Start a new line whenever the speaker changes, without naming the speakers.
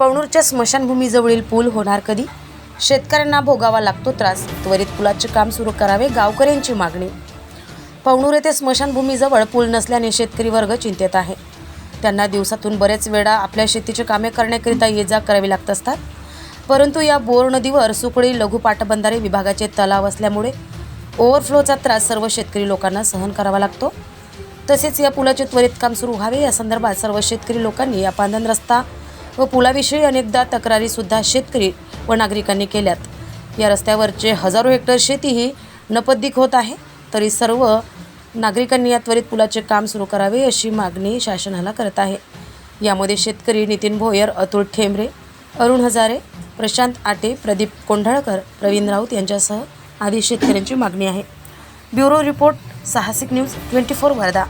पवणूरच्या स्मशानभूमीजवळील पूल होणार कधी? शेतकऱ्यांना भोगावा लागतो त्रास. त्वरित पुलाचे काम सुरू करावे गावकऱ्यांची मागणी. पवणूर येथे स्मशानभूमीजवळ पूल नसल्याने शेतकरी वर्ग चिंतेत आहे. त्यांना दिवसातून बरेच वेळा आपल्या शेतीची कामे करण्याकरिता ये जा करावी लागत असतात. परंतु या बोर नदीवर सुकळी लघु पाटबंधारे विभागाचे तलाव असल्यामुळे ओव्हरफ्लोचा त्रास सर्व शेतकरी लोकांना सहन करावा लागतो. तसेच या पुलाचे त्वरित काम सुरू व्हावे या संदर्भात सर्व शेतकरी लोकांनी या पांधन रस्ता व पुलाविषयी अनेकदा तक्रारीसुद्धा शेतकरी व नागरिकांनी केल्यात. या रस्त्यावरचे हजारो हेक्टर शेती ही नपद्दिक होत आहे. तरी सर्व नागरिकांनी या त्वरित पुलाचे काम सुरू करावे अशी मागणी शासनाला करत आहे. यामध्ये शेतकरी नितीन भोयर अतुल ठेंबरे अरुण हजारे प्रशांत आटे प्रदीप कोंढाळकर प्रवीण राऊत यांच्यासह आदी शेतकऱ्यांची मागणी आहे. Bureau report Sahasik news twenty four Wardha.